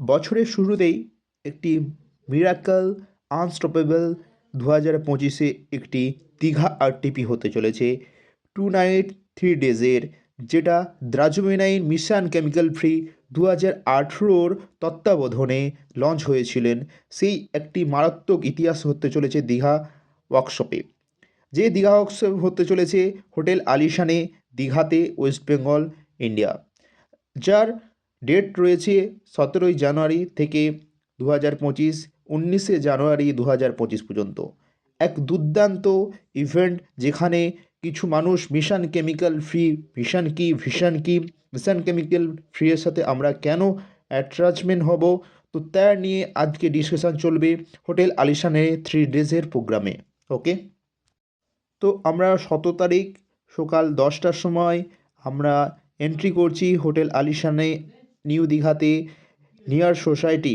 বছরের শুরুতেই একটি মিরাক্কেল আনস্টপেবল দু হাজার পঁচিশে একটি দীঘা আরটিপি হতে চলেছে। টু নাইট থ্রি ডেজের, যেটা দ্রাজুমিনাইন মিশন কেমিক্যাল ফ্রি দু হাজার আঠেরোর তত্ত্বাবধানে লঞ্চ হয়েছিলেন, সেই একটি মারাত্মক ইতিহাস হতে চলেছে দীঘা ওয়ার্কশপে। যে দীঘা ওয়ার্কশপ হতে চলেছে হোটেল আলিশানে দীঘাতে ওয়েস্ট বেঙ্গল, ইন্ডিয়া, যার ডেট রয়েছে সতেরোই জানুয়ারি থেকে দু হাজার পঁচিশ, উনিশে জানুয়ারি দু হাজার পঁচিশ পর্যন্ত। এক দুর্দান্ত ইভেন্ট যেখানে কিছু মানুষ মিশন কেমিক্যাল ফ্রি ভিশন কি ভিশন কি মিশন কেমিক্যাল ফ্রি এর সাথে আমরা কেন অ্যাট্রাচমেন্ট হব, তো তা নিয়ে আজকে ডিসকাশন চলবে হোটেল আলিশানে থ্রি ডেজের প্রোগ্রামে ওকে তো আমরা সতেরো তারিখ সকাল দশটার সময় আমরা এন্ট্রি করছি হোটেল আলিশানে নিউ দীঘাতে নিয়ার সোসাইটি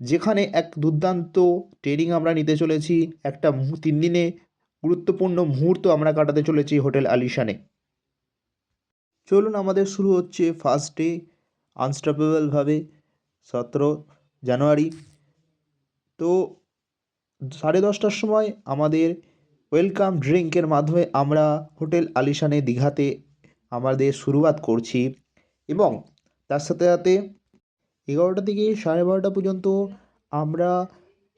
যেখানে এক দুর্দান্ত ট্রেনিং আমরা নিতে চলেছি, একটা তিন দিনে গুরুত্বপূর্ণ মুহূর্ত আমরা কাটাতে চলেছি হোটেল আলিশানে। চলুন আমাদের শুরু হচ্ছে ফার্স্ট ডে আনস্টপেবলভাবে সতেরো জানুয়ারি। তো সাড়ে দশটার সময় আমাদের ওয়েলকাম ড্রিঙ্কের মাধ্যমে আমরা হোটেল আলিশানে দীঘাতে আমাদের শুরুয়াত করছি এবং তার সাথে সাথে এগারোটা থেকে সাড়ে বারোটা পর্যন্ত আমরা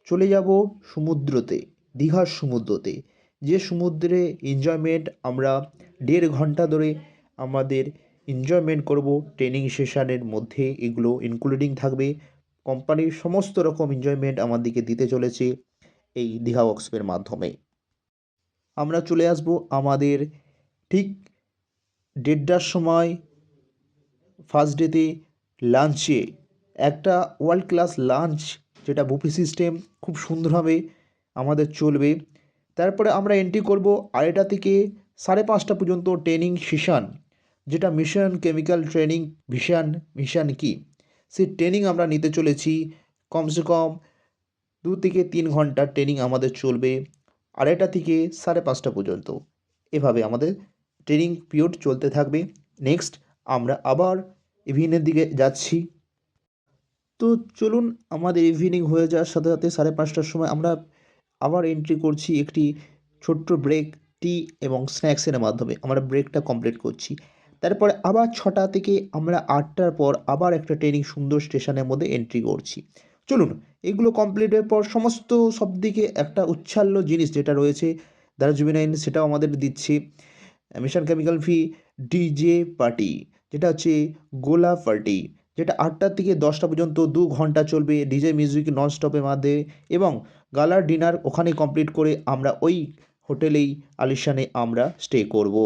চলে যাব সমুদ্রতে, দীঘার সমুদ্রতে। যে সমুদ্রে এনজয়মেন্ট আমরা দেড় ঘণ্টা ধরে আমাদের এনজয়মেন্ট করব ট্রেনিং সেশানের মধ্যে এগুলো ইনক্লুডিং থাকবে। কোম্পানির সমস্ত রকম এনজয়মেন্ট আমাদেরকে দিতে চলেছে এই দীঘা ওয়ার্কশপের মাধ্যমে। আমরা চলে আসব আমাদের ঠিক দেড়টার সময় ফার্স্ট ডেতে লাঞ্চে একটা ওয়ার্ল্ড ক্লাস লাঞ্চ যেটা বুফে সিস্টেম খুব সুন্দরভাবে আমাদের চলবে। তারপরে আমরা এন্ট্রি করব আড়াইটা থেকে সাড়ে পাঁচটা পর্যন্ত ট্রেনিং সেশন যেটা mission chemical training vision mission কি? সেই ট্রেনিং আমরা নিতে চলেছি। কমসে কম দু থেকে তিন ঘণ্টা ট্রেনিং আমাদের চলবে আড়াইটা থেকে সাড়ে পাঁচটা পর্যন্ত। এভাবে আমাদের ট্রেনিং পিরিয়ড চলতে থাকবে। নেক্সট আমরা আবার ইভিনিংয়ের দিকে যাচ্ছি। তো চলুন, আমাদের ইভিনিং হয়ে যাওয়ার সাথে সাথে সাড়ে পাঁচটার সময় আমরা আবার এন্ট্রি করছি একটি ছোট্ট ব্রেক টি এবং স্ন্যাক্সের মাধ্যমে। আমরা ব্রেকটা কমপ্লিট করছি। তারপরে আবার ছটা থেকে আমরা আটটার পর আবার একটা ট্রেনিং সুন্দর স্টেশনের মধ্যে এন্ট্রি করছি। চলুন, এগুলো কমপ্লিটের পর সমস্ত সব দিকে একটা উচ্ছাল্য জিনিস যেটা রয়েছে দার্জিলিং সেটাও আমাদের দিচ্ছে। Mission chemical fee DJ party যেটা হচ্ছে গোলা পার্টি যেটা আটটা থেকে দশটা পর্যন্ত দু ঘণ্টা চলবে ডিজে মিউজিক নন স্টপের মাধ্যমে এবং গালার ডিনার ওখানে কমপ্লিট করে আমরা ওই হোটেলেই আলিশানে আমরা স্টে করব।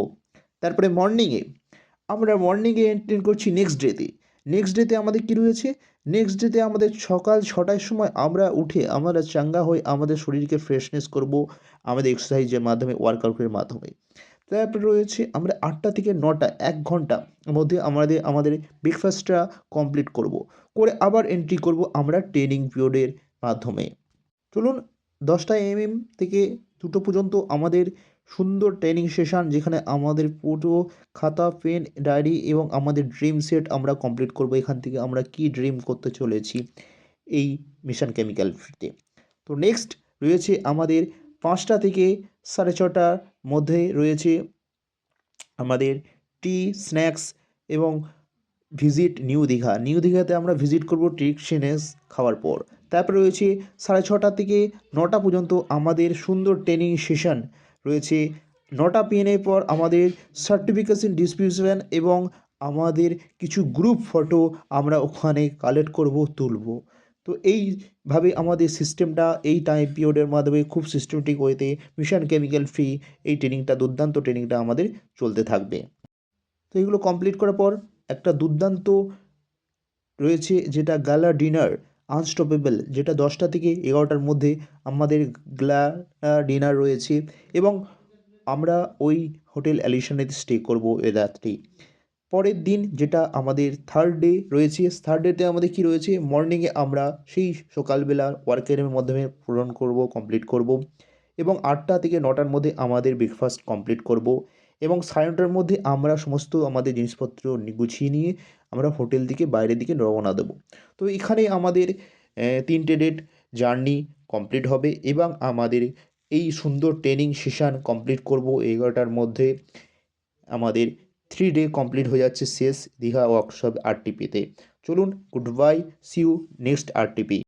তারপরে মর্নিংয়ে, আমরা মর্নিংয়ে এন্ট্রি করছি নেক্সট ডেতে। নেক্সট ডেতে আমাদের কী রয়েছে? নেক্সট ডেতে আমাদের সকাল ছটার সময় আমরা উঠে আমরা চাঙ্গা হয়ে আমাদের শরীরকে ফ্রেশনেস করব, আমাদের এক্সারসাইজের মাধ্যমে ওয়ার্কআউটের মাধ্যমে। তারপরে রয়েছে আমরা আটটা থেকে নটা, এক ঘণ্টা মধ্যে আমাদের আমাদের ব্রেকফাস্টটা কমপ্লিট করব। করে আবার এন্ট্রি করব আমরা ট্রেনিং পিরিয়ডের মাধ্যমে। চলুন দশটা এম এম থেকে দুটো পর্যন্ত আমাদের সুন্দর ট্রেনিং সেশন যেখানে আমাদের পুরো খাতা পেন ডায়েরি এবং আমাদের ড্রিম সেট আমরা কমপ্লিট করব। এখান থেকে আমরা কি ড্রিম করতে চলেছি এই মিশন কেমিক্যাল ফ্রিতে তো নেক্সট রয়েছে আমাদের পাঁচটা থেকে সাড়ে ছটার মধ্যে রয়েছে আমাদের টি স্ন্যাক্স এবং ভিজিট নিউ দীঘা। নিউ দীঘাতে আমরা ভিজিট করব ট্রিকশনেস খাওয়ার পর। তারপরে রয়েছে সাড়ে ছটা থেকে নটা পর্যন্ত আমাদের সুন্দর ট্রেনিং সেশন রয়েছে। নটা পিএনের পর আমাদের সার্টিফিকেশন ডিস্ট্রিবিউশন এবং আমাদের কিছু গ্রুপ ফটো আমরা ওখানে কালেক্ট করব, তুলব। তো এইভাবে আমাদের সিস্টেমটা এই টাইম পিরিয়ডের মাধ্যমে খুব সিস্টেমেটিক ওয়েতে মিশন কেমিক্যাল ফ্রি এই ট্রেনিংটা দুর্দান্ত ট্রেনিংটা আমাদের চলতে থাকবে। তো এগুলো কমপ্লিট করার পর একটা দুর্দান্ত রয়েছে যেটা গালা ডিনার আনস্টপেবল যেটা দশটা থেকে এগারোটার মধ্যে আমাদের গ্লা ডিনার রয়েছে এবং আমরা ওই হোটেল অ্যালিশনেতে স্টে করব এ রাত্রি পরের দিন যেটা আমাদের থার্ড ডে রয়েছে থার্ড ডেতে আমাদের কি রয়েছে? মর্নিংয়ে আমরা সেই সকালবেলা ওয়ার্কের মাধ্যমে পূরণ করব কমপ্লিট করব এবং আটটা থেকে নটার মধ্যে আমাদের ব্রেকফাস্ট কমপ্লিট করব এবং সাড়ে নটার মধ্যে আমরা সমস্ত আমাদের জিনিসপত্র গুছিয়ে নিয়ে আমরা হোটেল থেকে বাইরের দিকে রওনা দেবো। তো এখানে আমাদের তিনটে ডেট জার্নি কমপ্লিট হবে এবং আমাদের এই সুন্দর ট্রেনিং সেশন কমপ্লিট করব। এগারোটার মধ্যে আমাদের থ্রি ডে কমপ্লিট হয়ে যাচ্ছে শেষ দীঘা ওয়ার্কশপ আরটিপিতে চলুন good bye see you next RTP